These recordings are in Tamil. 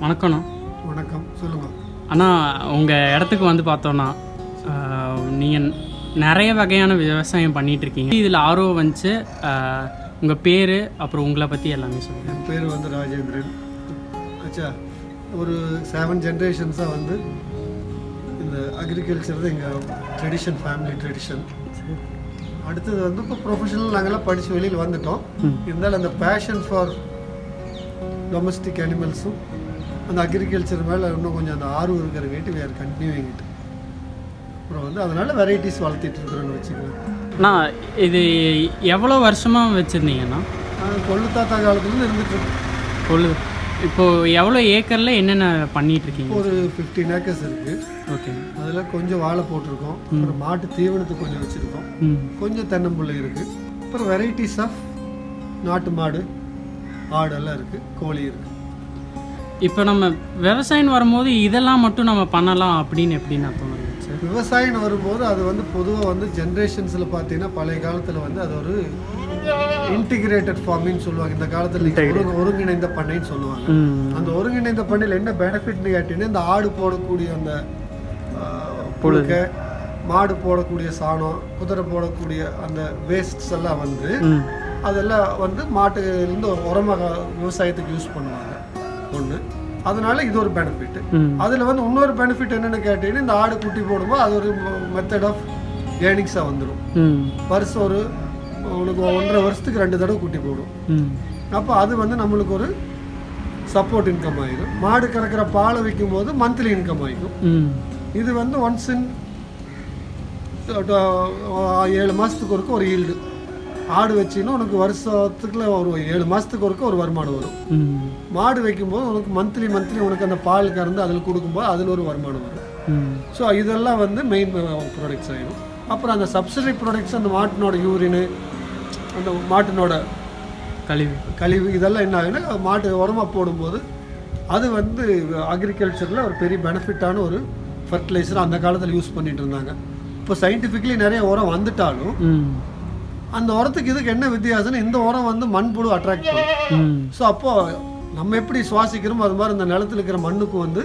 வணக்கம்ண்ணா வணக்கம் சொல்லுங்கள் அண்ணா உங்கள் இடத்துக்கு வந்து பார்த்தோன்னா நிறைய வகையான விவசாயம் பண்ணிட்டு இருக்கீங்க இதில் ஆர்வம் வந்துச்சு உங்கள் பேர் அப்புறம் உங்களை பற்றி எல்லாமே சொல்லுங்கள் என் பேர் வந்து ராஜேந்திரன். ஆச்சா ஒரு செவன் ஜென்ரேஷன்ஸாக வந்து இந்த அக்ரிகல்ச்சர் தான் எங்கள் ட்ரெடிஷன் ஃபேமிலி ட்ரெடிஷன் அடுத்தது வந்து இப்போ ப்ரொஃபஷனல் நாங்கள்லாம் படித்து வெளியில் வந்துட்டோம். இருந்தாலும் அந்த பேஷன் ஃபார் டொமஸ்டிக் அனிமல்ஸும் அந்த அக்ரிகல்ச்சர் மேலே இன்னும் கொஞ்சம் அந்த ஆர்வம் இருக்கிற வேண்டி வேறு கண்டினியூவிங் இட் அப்புறம் வந்து அதனால் வெரைட்டிஸ் வளர்த்திட்டு இருக்கிறோன்னு வச்சுக்கலாம் அண்ணா இது எவ்வளோ வருஷமாக வச்சுருந்தீங்கண்ணா? நான் கொள்ளு தாத்தா காலத்துலேருந்து இருந்துட்டு இருக்கோம் கொள்ளு. இப்போது எவ்வளோ ஏக்கரில் என்னென்ன பண்ணிட்டு இருக்கீங்க? ஒரு ஃபிஃப்டீன் ஏக்கர்ஸ் இருக்குது ஓகே. அதில் கொஞ்சம் வாழை போட்டிருக்கோம். அப்புறம் மாட்டு தீவனத்துக்கு கொஞ்சம் வச்சுருக்கோம். கொஞ்சம் தென்னம்பிள்ளை இருக்குது அப்புறம் வெரைட்டிஸ் ஆஃப் நாட்டு மாடு ஆடெல்லாம் இருக்குது கோழி இருக்குது இப்போ நம்ம விவசாயம் வரும்போது இதெல்லாம் மட்டும் நம்ம பண்ணலாம் அப்படின்னு எப்படி நான் தோணுது? சார் விவசாயம் வரும்போது அது வந்து பொதுவாக வந்து ஜென்ரேஷன்ஸில் பார்த்தீங்கன்னா பழைய காலத்தில் வந்து அது ஒரு இன்டிகிரேட்டட் ஃபார்மிங் சொல்லுவாங்க. இந்த காலத்தில் ஒருங்கிணைந்த பண்ணைன்னு சொல்லுவாங்க. அந்த ஒருங்கிணைந்த பண்ணையில் என்ன பெனிஃபிட்னு கேட்டீங்கன்னா இந்த ஆடு போடக்கூடிய அந்த புழுக்கை மாடு போடக்கூடிய சாணம் குதிரை போடக்கூடிய அந்த வேஸ்ட்ஸ் எல்லாம் வந்து அதெல்லாம் வந்து மாட்டுலேருந்து உரமாக விவசாயத்துக்கு யூஸ் பண்ணுவாங்க. ஒன்று அதனால இது ஒரு பெனிஃபிட் அதில் வந்து இன்னொரு பெனிஃபிட் என்னென்னு கேட்டீங்கன்னா இந்த ஆடு குட்டி போடும்போது அது ஒரு மெத்தட் ஆஃப் ஏர்னிங்ஸாக வந்துடும் வருஷம் ஒரு உனக்கு ஒன்றரை வருஷத்துக்கு ரெண்டு தடவை குட்டி போடும். அப்போ அது வந்து நம்மளுக்கு ஒரு சப்போர்ட் இன்கம் ஆகிடும் மாடு கறக்கிற பாலை விற்கும் போது மந்த்லி இன்கம் ஆகிடும் இது வந்து ஒன்ஸ் இன் ஏழு மாதத்துக்கு ஒருக்க ஒரு ஈல்டு ஆடு வச்சின்னா உனக்கு வருஷத்துக்குள்ள ஒரு ஏழு மாதத்துக்கு ஒருக்க ஒரு வருமானம் வரும். மாடு வைக்கும்போது உனக்கு மந்த்லி மந்த்லி உனக்கு அந்த பால் கறந்து அதில் கொடுக்கும்போது அதில் ஒரு வருமானம் வரும். ஸோ இதெல்லாம் வந்து மெயின் ப்ராடக்ட்ஸ் ஆகிடும் அப்புறம் அந்த சப்சிடரி ப்ராடக்ட்ஸ் அந்த மாட்டினோட யூரின் அந்த மாட்டினோட கழிவு. கழிவு இதெல்லாம் என்ன ஆகுன்னா மாட்டு உரமாக போடும்போது அது வந்து அக்ரிகல்ச்சரில் ஒரு பெரிய பெனிஃபிட்டான ஒரு ஃபர்டிலைசர் அந்த காலத்தில் யூஸ் பண்ணிட்டு இருந்தாங்க. இப்போ சயின்டிஃபிக்கலி நிறைய உரம் வந்துட்டாலும் அந்த உரத்துக்கு இதுக்கு என்ன வித்தியாசம்னா இந்த உரம் வந்து மண்புழு அட்ராக்ட் பண்ணும். ஸோ அப்போ நம்ம எப்படி சுவாசிக்கிறோமோ அது மாதிரி இந்த நிலத்துல இருக்கிற மண்ணுக்கும் வந்து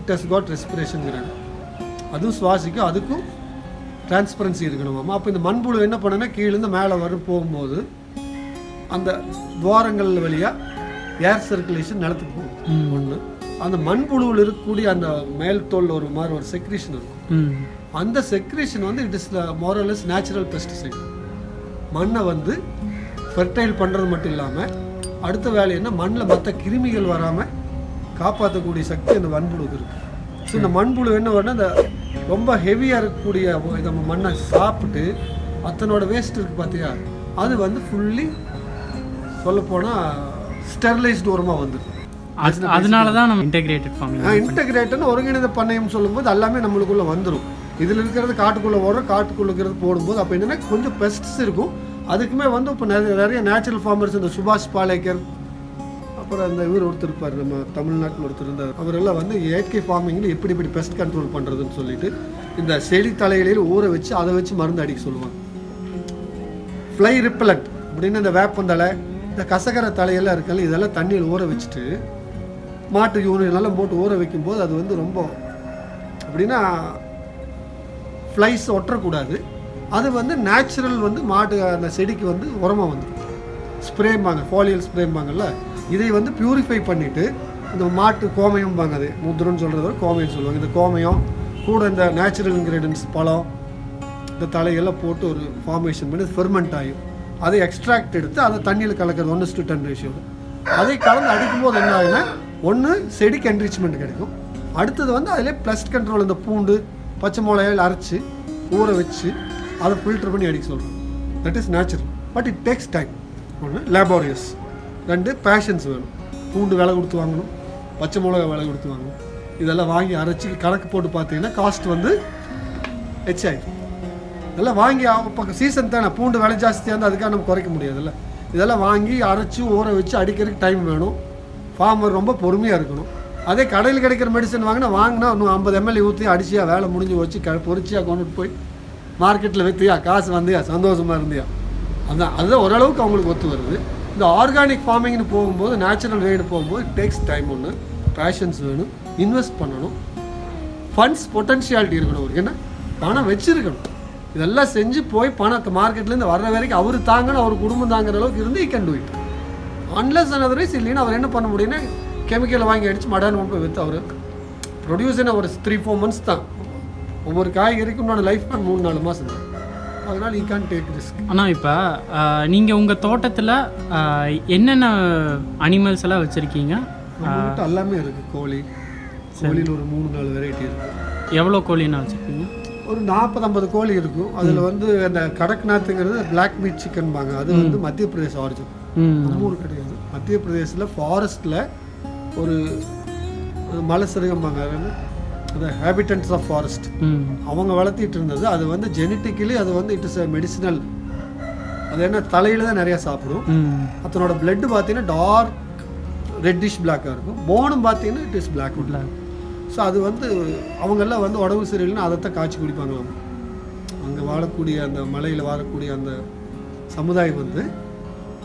இட் ஹஸ் காட் ரெஸ்பிரேஷனுங்கிறாங்க அதுவும் சுவாசிக்கும் அதுக்கும் டிரான்ஸ்பரன்சி இருக்கணுமாமா அப்போ இந்த மண்புழு என்ன பண்ணுன்னா கீழேருந்து மேலே வரும் போகும்போது அந்த துவாரங்கள் வழியாக ஏர் சர்க்குலேஷன் நிலத்துக்கு போகும். ஒன்று அந்த மண்புழுவில் இருக்கக்கூடிய அந்த மேல் தோல் ஒரு மாதிரி ஒரு செக்ரீஷன் இருக்கும். அந்த செக்ரேஷன் வந்து it is more less natural pesticide மண்ணை வந்து ஃபெர்டைல் பண்ணுறது மட்டும் இல்லாமல் அடுத்த வேலை என்ன? மண்ணில் மற்ற கிருமிகள் வராமல் காப்பாற்றக்கூடிய சக்தி அந்த மண்புழுக்கு இருக்குது ஸோ இந்த மண்புழு என்ன வரும்னா இந்த ரொம்ப ஹெவியாக இருக்கக்கூடிய இந்த மண்ணை சாப்பிட்டு அத்தனோட வேஸ்ட் இருக்குது பார்த்தியா அது வந்து ஃபுல்லி சொல்லப்போனால் ஸ்டெர்லைஸ்டு உரமாக வந்துடும் அது அதனால தான் நம்ம இன்டெகிரேட்டட் ஃபார்மிங் இன்டகிரேட்னு ஒருங்கிணைந்த பண்ணையம் சொல்லும்போது எல்லாமே நம்மளுக்குள்ள வந்துடும் இதில் இருக்கிறது காட்டுக்குள்ளே ஓடுறோம் காட்டுக்குள்ளே இருக்கிறது போடும்போது அப்போ என்னென்னா கொஞ்சம் பெஸ்ட்ஸ் இருக்கும். அதுக்குமே வந்து இப்போ நிறைய நிறைய நேச்சுரல் ஃபார்மர்ஸ் இந்த சுபாஷ் பாலேக்கர் அப்புறம் அந்த இவர் ஒருத்தர் இருப்பார் நம்ம தமிழ்நாட்டில் ஒருத்தர் இருந்தார். அவரெல்லாம் வந்து இயற்கை ஃபார்மிங்கில் எப்படி இப்படி பெஸ்ட் கண்ட்ரோல் பண்ணுறதுன்னு சொல்லிட்டு இந்த செடி தலைகளில் ஊற வச்சு அதை வச்சு மருந்து அடிக்க சொல்லுவாங்க. ஃப்ளை ரிப்பலண்ட் அப்படின்னு இந்த வேப்பந்தலை இந்த கசகர தலையெல்லாம் இருக்கல இதெல்லாம் தண்ணியில் ஊற வச்சுட்டு மாட்டு யூனியெல்லாம் எல்லாம் போட்டு ஊற வைக்கும்போது அது வந்து ரொம்ப அப்படின்னா ஃப்ளைஸ் ஒட்டக்கூடாது. அது வந்து நேச்சுரல் வந்து மாட்டு அந்த செடிக்கு வந்து உரமாக வந்துடும் ஸ்ப்ரேம்பாங்க ஃபாலியல் ஸ்ப்ரேம்பாங்கல்ல இதை வந்து பியூரிஃபை பண்ணிவிட்டு இந்த மாட்டு கோமயம்பாங்க அது முத்திரன்னு சொல்கிறத கோமயம் சொல்லுவாங்க. இந்த கோமயம் கூட இந்த நேச்சுரல் இன்க்ரீடியன்ஸ் பழம் இந்த தலையெல்லாம் போட்டு ஒரு ஃபார்மேஷன் பண்ணி ஃபெர்மெண்ட் ஆகும் அதை எக்ஸ்ட்ராக்ட் எடுத்து அதை தண்ணியில் கலக்கிறது ஒன்று டு டென் ரேஷியோவில் அதை கலந்து அடிக்கும்போது என்ன ஆகுதுன்னா ஒன்று செடிக்கு என்ரிச்மெண்ட் கிடைக்கும். அடுத்தது வந்து அதிலே ப்ளஸ்ட் கண்ட்ரோல் இந்த பூண்டு பச்சை மிளகாயில் அரைச்சி ஊற வச்சு அதை ஃபில்டர் பண்ணி அடிக்க சொல்கிறோம் that is natural but it takes time ஒன்று லேபோரியஸ் ரெண்டு பேஷன்ஸ் வேணும். பூண்டு விலை கொடுத்து வாங்கணும். பச்சை மிளகா விலை கொடுத்து வாங்கணும். இதெல்லாம் வாங்கி அரைச்சி கணக்கு போட்டு பார்த்தீங்கன்னா காஸ்ட் வந்து ஹெச் இதெல்லாம் வாங்கி இப்போ சீசன் தானே. பூண்டு விலை ஜாஸ்தியாக இருந்தால் அதுக்காக நம்ம குறைக்க முடியாதுல்ல. இதெல்லாம் வாங்கி அரைச்சி ஊற வச்சு அடிக்கிறதுக்கு டைம் வேணும். ஃபார்மர் ரொம்ப பொறுமையாக இருக்கணும். அதே கடையில் கிடைக்கிற மெடிசன் வாங்கினா வாங்கினா இன்னும் ஐம்பது எம்எல்ஏ ஊற்றி அடிச்சியா வேலை முடிஞ்சு வச்சு க பொறிச்சியா கொண்டுட்டு போய் மார்க்கெட்டில் விற்றுயா காசு வந்தியா சந்தோஷமாக இருந்தியா. அதான் அதுதான் ஓரளவுக்கு அவங்களுக்கு ஒத்து வருது. இந்த ஆர்கானிக் ஃபார்மிங்னு போகும்போது நேச்சுரல் வேடு போகும்போது டேக்ஸ் டைம் ஒன்று பேஷன்ஸ் வேணும் இன்வெஸ்ட் பண்ணணும். ஃபண்ட்ஸ் பொட்டன்ஷியாலிட்டி இருக்கணும் அவருக்கு. என்ன? பணம் வச்சுருக்கணும். இதெல்லாம் செஞ்சு போய் பணத்தை மார்க்கெட்லேருந்து வர்ற வரைக்கும் அவர் தாங்கன்னு அவர் குடும்பம் தாங்குற அளவுக்கு இருந்து கண்டு can do it unless otherwise இல்லைன்னா அவர் என்ன பண்ண முடியும்னா கெமிக்கலை வாங்கி அடித்து மடான் போய் விற்று அவர் ப்ரொடியூஸ் என்ன ஒரு த்ரீ ஃபோர் மந்த்ஸ் தான். ஒவ்வொரு காய்கறிக்கும் நான் லைஃப் பண்ண மூணு நாலு மாதம் தான் அதனால் ஈ கேன் டேக் ரிஸ்க் ஆனால் இப்போ நீங்கள் உங்கள் தோட்டத்தில் என்னென்ன அனிமல்ஸ் எல்லாம் வச்சுருக்கீங்க? எல்லாமே இருக்குது கோழி. கோழியில் ஒரு மூணு நாலு வெரைட்டி இருக்குது எவ்வளோ கோழின்னு வச்சுருக்கீங்க? ஒரு நாற்பது ஐம்பது கோழி இருக்கும். அதில் வந்து அந்த கடக்நாத்துங்கிறது பிளாக் மீட் சிக்கன்பாங்க அது வந்து மத்திய பிரதேச ஆரிஜின் ம். நம்ம ஊர் கிடையாது. மத்திய பிரதேசத்தில் ஃபாரஸ்ட்டில் ஒரு மலை சிறுகம்பாங்க? அந்த ஹேபிட்டன்ஸ் ஆஃப் ஃபாரஸ்ட் அவங்க வளர்த்திட்டு இருந்தது அது வந்து ஜெனட்டிக்கலி அது வந்து இட் இஸ் மெடிசினல் அது என்ன தலையில தான் நிறையா சாப்பிடும். அதனோட blood பார்த்தீங்கன்னா டார்க் ரெட்டிஷ் பிளாக்காக இருக்கும். போனும் பார்த்தீங்கன்னா இட் இஸ் பிளாக் இல்லை ஸோ அது வந்து அவங்கெல்லாம் வந்து உடம்பு சரியில்லைன்னா அதைத்தான் காய்ச்சி குடிப்பாங்களாம். அங்கே வாழக்கூடிய அந்த மலையில் வாழக்கூடிய அந்த சமுதாயம் வந்து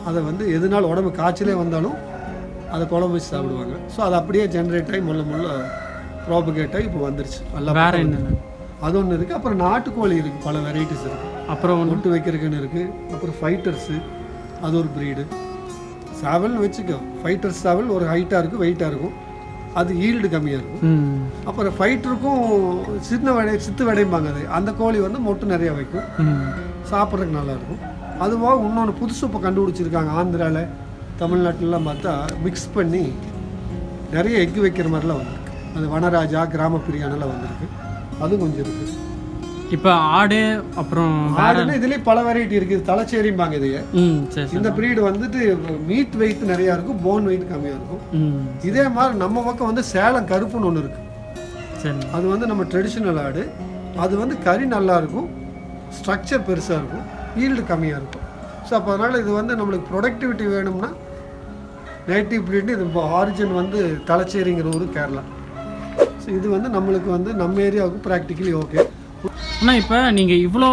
அதை வந்து எதுனாலும் உடம்பு காய்ச்சலே வந்தாலும் அதை குழம்பு வச்சு சாப்பிடுவாங்க. ஸோ அது அப்படியே ஜென்ரேட் ஆகி முள்ள முள்ள ப்ராபகேட் ஆகி இப்போ வந்துருச்சு. நல்லா வேற என்ன அது ஒன்று இருக்குது அப்புறம் நாட்டுக்கோழி இருக்குது பல வெரைட்டிஸ் இருக்குது அப்புறம் ஒட்டு வைக்கிறதுக்குன்னு இருக்குது அப்புறம் ஃபைட்டர்ஸு அது ஒரு ப்ரீடு சாவல்னு வச்சுக்கோ. ஃபைட்டர்ஸ் சாவல் ஒரு ஹைட்டாக இருக்கும் வெயிட்டாக இருக்கும். அது ஈல்டு கம்மியாக இருக்கும். அப்புறம் ஃபைட்டருக்கும் சின்ன வடை சித்து வடைம்பாங்க அது. அந்த கோழி வந்து மொட்டு நிறைய வைக்கும். சாப்பிட்றதுக்கு நல்லா இருக்கும். அதுவாக இன்னொன்று புதுசு இப்போ கண்டுபிடிச்சிருக்காங்க ஆந்திராவில் தமிழ்நாட்டிலலாம் பார்த்தா மிக்ஸ் பண்ணி நிறைய எக்கு வைக்கிற மாதிரிலாம் வந்திருக்கு. அது வனராஜா கிராம பிரியாணெல்லாம் வந்திருக்கு. அதுவும் கொஞ்சம் இருக்குது இப்போ ஆடு அப்புறம் ஆடுன்னா இதுலேயே பல வெரைட்டி இருக்குது தலைச்சேரிம்பாங்க இதையே. இந்த ப்ரீடு வந்துட்டு மீட் வெயிட் நிறையா இருக்கும் போன் வெயிட் கம்மியாக இருக்கும். இதே மாதிரி நம்ம பக்கம் வந்து சேலம் கருப்புன்னு ஒன்று இருக்குது சரி. அது வந்து நம்ம ட்ரெடிஷ்னல் ஆடு. அது வந்து கறி நல்லா இருக்கும். ஸ்ட்ரக்சர் பெருசாக இருக்கும். ஈல்டு கம்மியாக இருக்கும். ஸோ அப்போ அதனால் இது வந்து நம்மளுக்கு ப்ரொடக்டிவிட்டி வேணும்னா நேட்டிவ் ப்ரீடு இது இப்போ ஆரிஜின் வந்து தலைச்சேரிங்கிற ஊர் கேரளா. ஸோ இது வந்து நம்மளுக்கு வந்து நம்ம ஏரியாவுக்கு ப்ராக்டிக்கலி ஓகே ஆனால் இப்போ நீங்கள் இவ்வளோ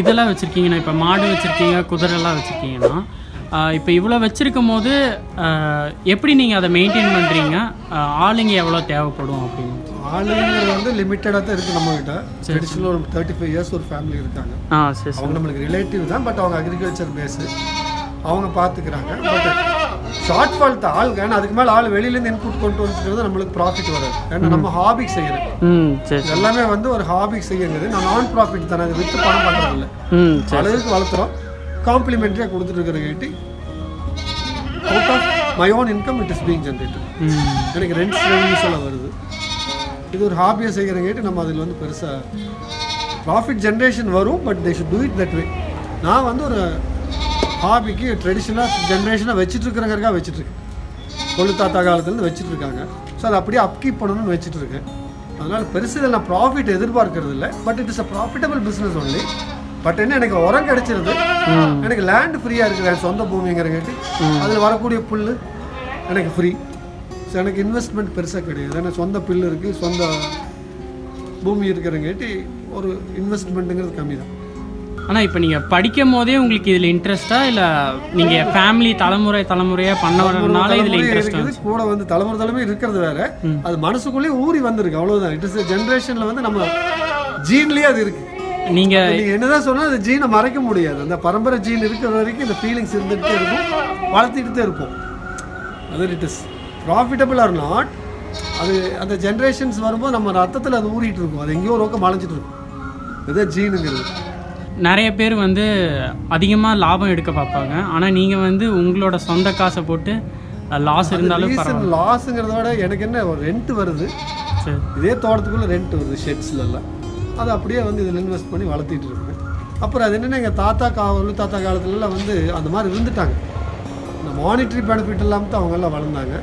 இதெல்லாம் வச்சுருக்கீங்கண்ணா இப்போ மாடு வச்சுருக்கீங்க குதிரைலாம் வச்சுருக்கீங்கன்னா இப்போ இவ்வளோ வச்சுருக்கும் போது எப்படி நீங்கள் அதை மெயின்டைன் பண்ணுறீங்க ஆளுங்க எவ்வளோ தேவைப்படும் அப்படின்னு? ஆளுங்கிறது வந்து லிமிட்டடாக தான் இருக்குது நம்மகிட்ட. ட்ரெடிஷ்னல் ஒரு தேர்ட்டி ஃபைவ் இயர்ஸ் ஒரு ஃபேமிலி இருக்காங்க. ஆ சரி சரி. அவங்க நம்மளுக்கு ரிலேட்டிவ் தான் பட் அவங்க அக்ரிகல்ச்சர் பேஸு அவங்க பார்த்துக்கிறாங்க பட் ஷார்ட் ஃபால் தான் ஆள் ஏன்னா அதுக்கு மேலே ஆள் வெளியிலேருந்து இன்புட் கொண்டு வந்துக்கிறது நம்மளுக்கு ப்ராஃபிட் வராது. ஏன்னா நம்ம ஹாபிக்கு செய்யறது. எல்லாமே வந்து ஒரு ஹாபிக்கு செய்யுங்கிறது நான் நான் ப்ராஃபிட் தானே அது விற்று பணம் பண்ணுறது இல்லை அளவுக்கு வளர்த்துறோம். காம்ப்ளிமெண்ட்ரியாக கொடுத்துட்டு இருக்கிற cattle out of my own income it is being generated எனக்கு ரெண்ட்ஸ் ரெவன்யூஸ் எல்லாம் வருது. இது ஒரு ஹாபியை செய்கிறங்காட்டி நம்ம அதில் வந்து பெருசாக ப்ராஃபிட் ஜென்ரேஷன் வரும் but they should do it that way நான் வந்து ஒரு ஹாபிக்கு ட்ரெடிஷ்னலாக ஜென்ரேஷனாக வச்சுட்டு இருக்கிறங்கிறக்காக வச்சுட்ருக்கேன் கொள்ளு தாத்தா காலத்துலேருந்து வச்சுட்டு இருக்காங்க ஸோ அதை அப்படியே அப்கீப் பண்ணணும்னு வச்சுட்டு இருக்கேன் அதனால் பெருசு இதில் நான் ப்ராஃபிட் எதிர்பார்க்கறது இல்லை. But it is a profitable business only but என்ன எனக்கு உரம் கிடைச்சிருது. எனக்கு லேண்ட் ஃப்ரீயாக இருக்குது. என் சொந்த பூமிங்கிறங்காட்டி அதில் வரக்கூடிய புல் எனக்கு ஃப்ரீ ஸோ எனக்கு இன்வெஸ்ட்மெண்ட் பெருசாக கிடையாது. ஏன்னா சொந்த பில் இருக்குது சொந்த பூமி இருக்கிறங்காட்டி ஒரு இன்வெஸ்ட்மெண்ட்டுங்கிறது கம்மி தான் ஆனால் இப்போ நீங்கள் படிக்கும் போதே உங்களுக்கு இதில் இன்ட்ரெஸ்ட்டா இல்லை நீங்கள் ஃபேமிலி தலைமுறை தலைமுறையாக பண்ண வரதுனால இதில் தலைமுறை இன்ட்ரெஸ்ட் இருக்குது. கூட வந்து தலைமுறை தலைமை இருக்கிறது வேற. அது மனசுக்குள்ளேயே ஊறி வந்திருக்கு. அவ்வளவுதான். இட் இஸ் ஜென்ரேஷன்ல வந்து நம்ம ஜீன்லயே அது இருக்கு. நீங்கள் நீங்க என்னதான் சொன்னா அந்த ஜீனை மறைக்க முடியாது. அந்த பரம்பரை ஜீன் இருக்கிற வரைக்கும் இந்த ஃபீலிங்ஸ் இருந்துகிட்டே இருக்கும். வளர்த்திட்டு தான் இருப்போம். அது it is profitable or not அது அந்த ஜென்ரேஷன்ஸ் வரும்போது நம்ம ரத்தத்தில் அது ஊறிட்டு இருக்கும். அது எங்கேயோ ஒரு பக்கம் மலைஞ்சிட்டு இருக்கும். இதுதான் ஜீனுங்கிறது நிறைய பேர் வந்து அதிகமாக லாபம் எடுக்க பார்ப்பாங்க. ஆனால் நீங்கள் வந்து உங்களோட சொந்த காசை போட்டு லாஸ் இருந்தாலும் லாஸுங்கிறத விட எனக்கு என்ன ஒரு ரெண்ட் வருது. சரி. இதே தோட்டத்துக்குள்ளே ரெண்ட் வருது ஷெட்ஸ்லலாம் அதை அப்படியே வந்து இதில் இன்வெஸ்ட் பண்ணி வளர்த்திட்டு இருக்கேன் அப்புறம் அது என்னென்ன எங்கள் தாத்தா கா ஒன்று தாத்தா காலத்துலலாம் வந்து அந்த மாதிரி இருந்துட்டாங்க. இந்த மானிட்ரி பெனிஃபிட் இல்லாமல் தான் அவங்கெல்லாம் வளர்ந்தாங்க.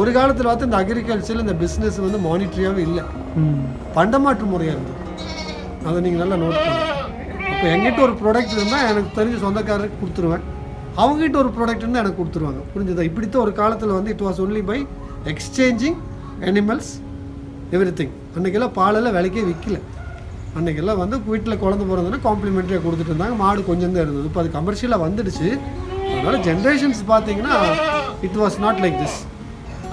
ஒரு காலத்தில் பார்த்து இந்த அக்ரிகல்ச்சரில் இந்த பிஸ்னஸ் வந்து மானிட்ரியாகவே இல்லை. பண்டமாற்று முறையாக இருந்தது. அதை நீங்கள் நல்லா நோட் பண்ணுங்க. அப்போ இப்போ எங்கிட்ட ஒரு ப்ராடக்ட் இருந்தால் எனக்கு தெரிஞ்ச சொந்தக்காரருக்கு கொடுத்துருவேன். அவங்ககிட்ட ஒரு ப்ராடக்ட் இருந்தால் எனக்கு கொடுத்துருவாங்க. புரிஞ்சுதா? இப்படித்தான் ஒரு காலத்தில் வந்து it was only by exchanging animals everything அன்றைக்கெல்லாம் பாலெல்லாம் விலைக்கே விற்கல அன்றைக்கெல்லாம் வந்து வீட்டில் குழந்த பிறந்ததுன்னா காம்ப்ளிமெண்ட்ரியாக கொடுத்துட்டு இருந்தாங்க. மாடு கொஞ்சம் தான் இருந்தது. இப்போ அது கமர்ஷியலாக வந்துடுச்சு. அதனால் ஜென்ரேஷன்ஸ் பார்த்தீங்கன்னா it was not like this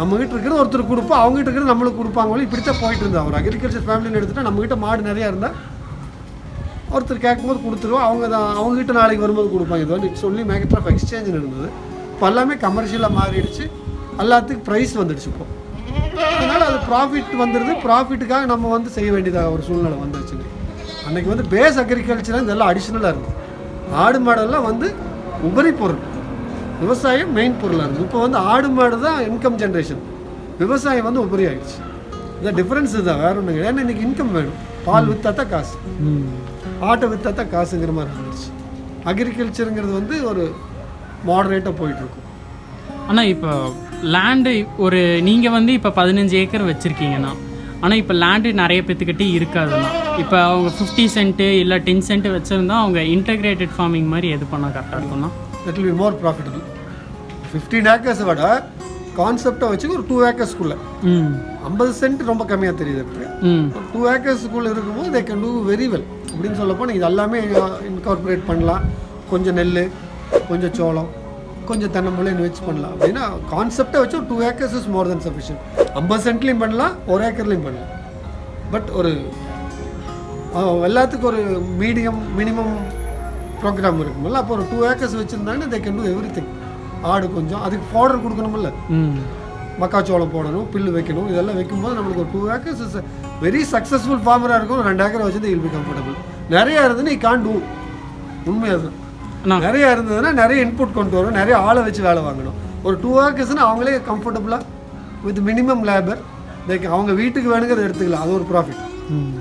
நம்மகிட்ட இருக்கிற ஒருத்தர் கொடுப்போம். அவங்ககிட்ட இருக்கிற நம்மளுக்கு கொடுப்பாங்களோ இப்படி தான் போயிட்டு இருந்தா ஒரு அக்ரிகல்ச்சர் ஃபேமிலின்னு எடுத்துகிட்டா நம்மகிட்ட மாடு நிறையா இருந்தால் ஒருத்தர் கேட்கும்போது கொடுத்துருவோம். அவங்க தான் அவங்ககிட்ட நாளைக்கு வரும்போது கொடுப்பாங்க. இது வந்து it's only market of exchange இருந்தது. இப்போ எல்லாமே கமர்ஷியலாக மாறிடுச்சு. எல்லாத்துக்கும் ப்ரைஸ் வந்துடுச்சு இப்போ. அதனால் அது ப்ராஃபிட் வந்துடுது ப்ராஃபிட்டுக்காக நம்ம வந்து செய்ய வேண்டியதாக ஒரு சூழ்நிலை வந்துருச்சுங்க அன்றைக்கி வந்து பேஸ் அக்ரிகல்ச்சர் இதெல்லாம் அடிஷ்னலாக இருந்தது. ஆடு மாடெல்லாம் வந்து உபரி பொருள். விவசாயம் மெயின் பொருளாக இருந்தது. இப்போ வந்து ஆடு மாடு தான் இன்கம் ஜென்ரேஷன் விவசாயம் வந்து உபரி ஆகிடுச்சு இந்த டிஃப்ரென்ஸ் இதுதான் வேற ஒன்றும் ஏன்னா இன்னைக்கு இன்கம் வேணும். பால் விற்றா தான் காசு. ஆட்டை விற்றா தான் காசுங்கிற மாதிரி இருந்துச்சு அக்ரிகல்ச்சருங்கிறது வந்து ஒரு மாடரேட்டாக போயிட்டுருக்கும். ஆனால் இப்போ லேண்டு ஒரு நீங்கள் வந்து இப்போ பதினஞ்சு ஏக்கர் வச்சுருக்கீங்கண்ணா ஆனால் இப்போ லேண்டு நிறைய பேத்துக்கிட்டே இருக்காதுண்ணா இப்போ அவங்க ஃபிஃப்டி சென்ட்டு இல்லை டென் சென்ட்டு வச்சுருந்தா அவங்க இன்டகிரேட்டட் ஃபார்மிங் மாதிரி எது பண்ணால் கரெக்டாக இருக்கும்ண்ணா? That will be more profitable fifteen ஏக்கர்ஸை விட கான்செப்டை வச்சு ஒரு டூ ஏக்கர்ஸ்க்குள்ளே ம். ஐம்பது சென்ட் ரொம்ப கம்மியாக தெரியுது ஒரு டூ ஏக்கர்ஸுக்குள்ளே இருக்கும்போது they can do very well அப்படின்னு சொல்லப்போ நீங்கள் எல்லாமே இன்கார்பரேட் பண்ணலாம். கொஞ்சம் நெல் கொஞ்சம் சோளம் கொஞ்சம் தென்னம்பிள்ளைன்னு வச்சு பண்ணலாம். அப்படின்னா கான்செப்டை வச்சு ஒரு two acres is more than sufficient ஐம்பது சென்ட்லேயும் பண்ணலாம் ஒரு ஏக்கர்லேயும் பண்ணலாம். பட் ஒரு எல்லாத்துக்கும் ஒரு மீடியம் மினிமம் ப்ரோக்ராம் இருக்குமில்ல அப்போ ஒரு டூ ஏக்கர்ஸ் வச்சுருந்தாங்கன்னா they can do everything ஆடு கொஞ்சம் அதுக்கு ஃபாடர் கொடுக்கணுமில்ல ம். மக்காச்சோளம் போடணும் புல்லு வைக்கணும் இதெல்லாம் வைக்கும்போது நம்மளுக்கு ஒரு two acres is very successful ஃபார்மராக இருக்கும் ரெண்டு ஏக்கர் வச்சு இல் பி கம்ஃபர்டபுள் நிறைய இருந்ததுன்னா ஈ கான் டூ உண்மையாக தான் நிறைய இருந்ததுன்னா நிறைய இன்புட் கொண்டு வரும் நிறைய ஆளை வச்சு வேலை வாங்கணும். ஒரு டூ ஏக்கர்ஸ்னால் அவங்களே கம்ஃபர்டபுளாக வித் மினிமம் லேபர் லைக் அவங்க வீட்டுக்கு வேணுங்கிறத எடுத்துக்கலாம் அது ஒரு ப்ராஃபிட் ம்.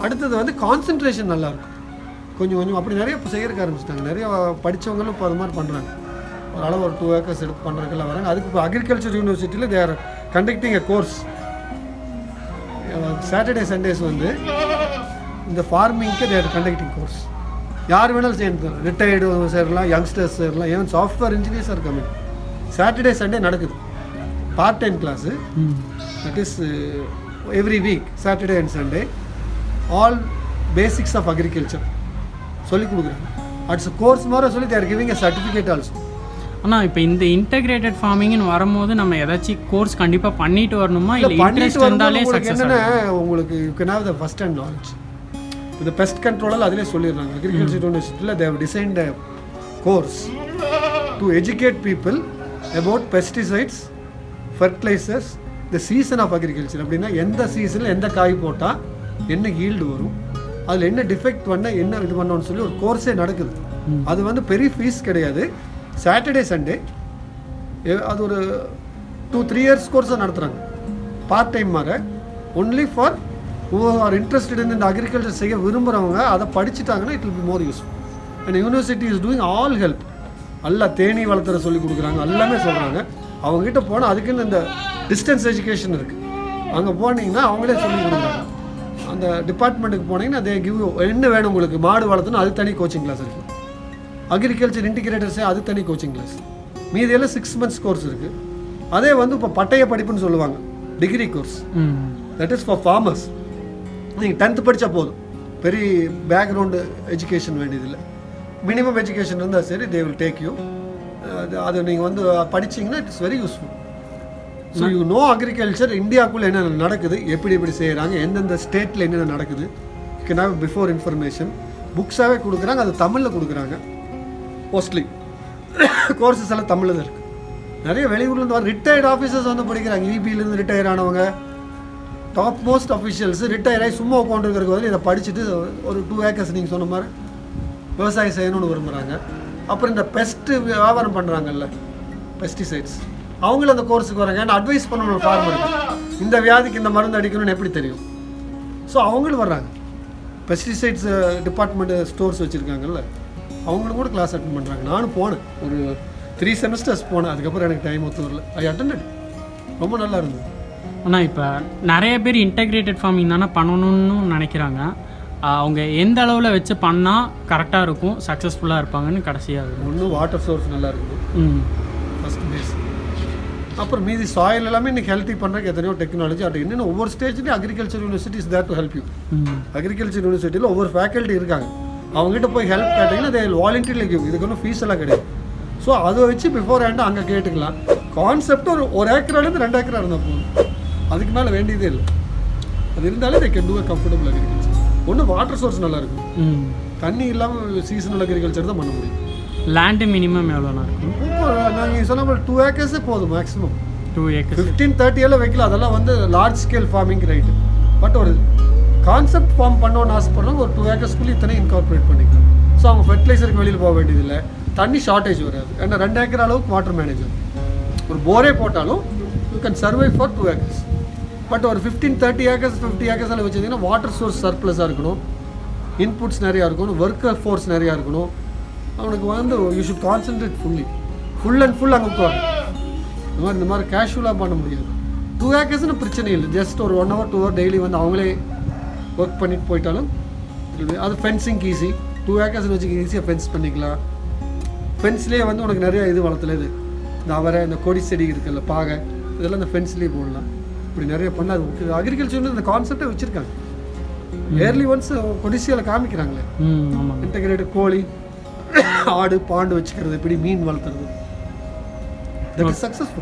அடுத்தது வந்து கான்சென்ட்ரேஷன் நல்லா இருக்கும். கொஞ்சம் கொஞ்சம் அப்படி நிறைய இப்போ செய்யறதுக்கு ஆரம்பிச்சிட்டாங்க. நிறைய படித்தவங்களும் இப்போ அது மாதிரி பண்ணுறாங்க அதனால் அளவு ஒரு டூ ஏக்கர்ஸ் எடுத்து பண்ணுறதுக்கெல்லாம் வராங்க. அதுக்கு இப்போ அக்ரிகல்ச்சர் யூனிவர்சிட்டியில் they're conducting a course Saturday Sundays வந்து இந்த ஃபார்மிங்க்கு தேர் கண்டக்டிங் கோர்ஸ் யார் வேணாலும் சேர்ந்து ரிட்டையர்டு சேரலாம் யங்ஸ்டர்ஸ் சேரலாம் ஏன் software engineers are coming Saturday Sunday நடக்குது. Part time class that is every week Saturday and Sunday all basics of agriculture சொல்லிக் சொல்லி கொடுக்குறாங்க அட்ஸ் கோர்ஸ் மாதிரி சொல்லி they're giving a certificate also அண்ணா இப்போ இந்த இன்டகிரேட்டட் ஃபார்மிங்னு வரும்போது நம்ம ஏதாச்சும் கோர்ஸ் கண்டிப்பாக பண்ணிட்டு வரணுமா? இல்லை இன்ட்ரெஸ்ட் இருந்தாலே உங்களுக்கு சக்ஸஸ் என்னன்னா உங்களுக்கு you can have the first hand knowledge இந்த பெஸ்ட் கண்ட்ரோலால் அதிலே சொல்லிடுறாங்க. அக்ரிகல்ச்சர் யூனிவர்சிட்டியில் they've design the course to educate people about pesticides fertilizers the season of agriculture அப்படின்னா எந்த சீசனில் எந்த காய் போட்டால் என்ன ஈல்டு வரும் அதில் என்ன டிஃபெக்ட் பண்ண என்ன இது பண்ணணும்னு சொல்லி ஒரு கோர்ஸே நடக்குது. அது வந்து பெரிய ஃபீஸ் கிடையாது. சாட்டர்டே சண்டே அது ஒரு டூ த்ரீ இயர்ஸ் கோர்ஸை நடத்துகிறாங்க பார்ட் டைம் மாதிரி only for who are interested இந்த அக்ரிகல்ச்சர் செய்ய விரும்புகிறவங்க அதை படிச்சுட்டாங்கன்னா it will be more useful and university is doing all help நல்லா தேனி வளர்த்துற சொல்லி கொடுக்குறாங்க. எல்லாமே சொல்கிறாங்க அவங்ககிட்ட போனால் அதுக்குன்னு இந்த டிஸ்டன்ஸ் எஜுகேஷன் இருக்குது அங்கே போனீங்கன்னா அவங்களே சொல்லி கொடுக்குறாங்க. அந்த டிபார்ட்மெண்ட்டுக்கு போனீங்கன்னா அதே கிவ் என்ன வேணும் உங்களுக்கு? மாடு வளர்த்துன்னு அது தனி கோச்சிங் கிளாஸ் இருக்குது அக்ரிகல்ச்சர் இன்டிகிரேட்டர்ஸே அது தனி கோச்சிங் கிளாஸ் மீதியெல்லாம் சிக்ஸ் மந்த்ஸ் கோர்ஸ் இருக்குது அதே வந்து இப்போ பட்டய படிப்புன்னு சொல்லுவாங்க. Degree course that is for farmers நீங்கள் டென்த்து படித்தா போதும். பெரிய பேக்ரவுண்டு எஜுகேஷன் வேண்டியதில்லை. மினிமம் எஜுகேஷன் இருந்தால் சரி தே வில் டேக் யூ அது அது நீங்கள் வந்து படிச்சீங்கன்னா it's very useful so you know agriculture இந்தியாவுக்குள்ளே என்னென்ன நடக்குது எப்படி எப்படி செய்கிறாங்க எந்தெந்த ஸ்டேட்டில் என்னென்ன நடக்குது கேன் ஹாவ் பிஃபோர் இன்ஃபர்மேஷன் புக்ஸாகவே கொடுக்குறாங்க அது தமிழில் கொடுக்குறாங்க. மோஸ்ட்லி கோர்சஸ் எல்லாம் தமிழில் தான் இருக்குது நிறைய வெளியூர்லேருந்து வர ரிட்டையர்ட் ஆஃபீஸர்ஸ் வந்து படிக்கிறாங்க. E இபிலேருந்து ரிட்டையர் ஆனவங்க. டாப் மோஸ்ட் அஃபிஷியல்ஸ் ரிட்டையர் ஆகி சும்மா உட்காந்துருக்கிறதுக்கு வந்து இதை படிச்சுட்டு ஒரு டூ ஏக்கர்ஸ் நீங்கள் சொன்ன மாதிரி விவசாயம் செய்யணும்னு விரும்புகிறாங்க அப்புறம் இந்த பெஸ்ட்டு வியாபாரம் பண்ணுறாங்கல்ல பெஸ்டிசைட்ஸ் அவங்களும் அந்த கோர்ஸுக்கு வராங்க. ஏன்னா அட்வைஸ் பண்ணணும் ஃபார்மருக்கு இந்த வியாதிக்கு இந்த மருந்து அடிக்கணும்னு எப்படி தெரியும்? ஸோ அவங்களும் வர்றாங்க. பெஸ்டிசைட்ஸ் டிபார்ட்மெண்ட் ஸ்டோர்ஸ் வச்சுருக்காங்கல்ல. அவங்களும் கூட கிளாஸ் அட்டன் பண்ணுறாங்க நானும் போனேன். ஒரு த்ரீ செமஸ்டர்ஸ் போனேன். அதுக்கப்புறம் எனக்கு டைம் ஒத்து வரல. ஐ அட்டண்டட் ரொம்ப நல்லா இருந்தது. ஆனால் இப்போ நிறைய பேர் இன்டகிரேட்டட் ஃபார்மிங் தானே பண்ணணும்னு நினைக்கிறாங்க. அவங்க எந்த அளவில் வச்சு பண்ணால் கரெக்டாக இருக்கும் சக்ஸஸ்ஃபுல்லாக இருப்பாங்கன்னு கடைசியாக ஒன்று வாட்டர் சோர்ஸ் நல்லா இருக்கணும் ம். ஃபஸ்ட் பேஸ் அப்புறம் மீதி சாயில் எல்லாமே இன்னைக்கு ஹெல்த்தி பண்ணுறதுக்கு எத்தனையோ டெக்னாலஜி அது என்னென்ன ஒவ்வொரு ஸ்டேஜ்லேயும் agriculture university is there to help you agriculture யூனிவர்சிட்டியில் ஒவ்வொரு ஃபேக்கல்ட்டி இருக்காங்க. அவங்ககிட்ட போய் ஹெல்ப் கேட்டிங்கன்னா they வாலண்டியர்ல கிவ் இதுக்கு ஒன்றும் ஃபீஸ் எல்லாம் கிடையாது. ஸோ அதை வச்சு பிஃபோர் ஹேண்ட் அங்கே கேட்டுக்கலாம்? கான்செப்ட் ஒரு ஒரு ஏக்கராலேருந்து ரெண்டு ஏக்கரா இருந்தால் போதும். அதுக்கு மேலே வேண்டியதே இல்லை. அது இருந்தாலே can do a comfortable agriculture ஒன்று வாட்டர் சோர்ஸ் நல்லா இருக்கும். ம். தண்ணி இல்லாமல் சீசனல் அக்ரிகல்ச்சர் தான் பண்ண முடியும். லேண்டு மினிமம் எவ்வளோண்ணா இருக்கும்? நாங்கள் சொன்ன மாதிரி டூ ஏக்கர்ஸே போதும் maximum two acres fifteen thirty எல்லாம் வைக்கல அதெல்லாம் வந்து large scale farming right but ஒரு கான்செப்ட் ஃபார்ம் பண்ணணும்னு ஆசைப்படுறவங்க ஒரு டூ ஏக்கர்ஸ்குள்ளே இத்தனை இன்கார்பரேட் பண்ணிக்கலாம். ஸோ அவங்க ஃபெர்டிலைசருக்கு வெளியில் போக வேண்டியதில்லை. தண்ணி ஷார்ட்டேஜ் வராது. ஏன்னா ரெண்டு ஏக்கர் அளவுக்கு வாட்டர் மேனேஜர் ஒரு போரே போட்டாலும் you can survive for two acres but ஒரு fifteen thirty acres fifty acres எல்லாம் வச்சிருந்தீங்கன்னா வாட்டர் சோர்ஸ் சர்ப்ளஸாக இருக்கணும். இன்புட்ஸ் நிறையா இருக்கணும். ஒர்க்கர் ஃபோர்ஸ் நிறையா இருக்கணும். அவனுக்கு வந்து you should concentrate fully full and full அங்கே உட்காரணும் இந்த மாதிரி இந்த மாதிரி கேஷுவலாக பண்ண முடியாது. டூ ஏக்கர்ஸ்னு பிரச்சனை இல்லை. ஜஸ்ட் ஒரு one hour two hour daily வந்து அவங்களே ஒர்க் பண்ணிட்டு போயிட்டாலும் அது ஃபென்சிங் ஈஸி டூ ஏக்கர்ஸ்னு வச்சுக்க ஈஸியாக ஃபென்ஸ் பண்ணிக்கலாம். ஃபென்ஸ்லேயே வந்து உனக்கு நிறைய இது வளர்த்துல இது இந்த அவரை இந்த கொடி செடி இருக்குல்ல பாகை இதெல்லாம் இந்த ஃபென்ஸ்லேயே போடலாம். இப்படி நிறைய பண்ண அது அக்ரிகல்ச்சர்னு இந்த கான்செப்டே வச்சுருக்காங்க. ஏர்லி ஒன்ஸ் கொடிசியாவில் காமிக்கிறாங்களே. இன்டகிரேட்டட் கோழி ஆடு பாண்டு வச்சுக்கிறது இப்படி மீன் வளர்த்துறது. That is successful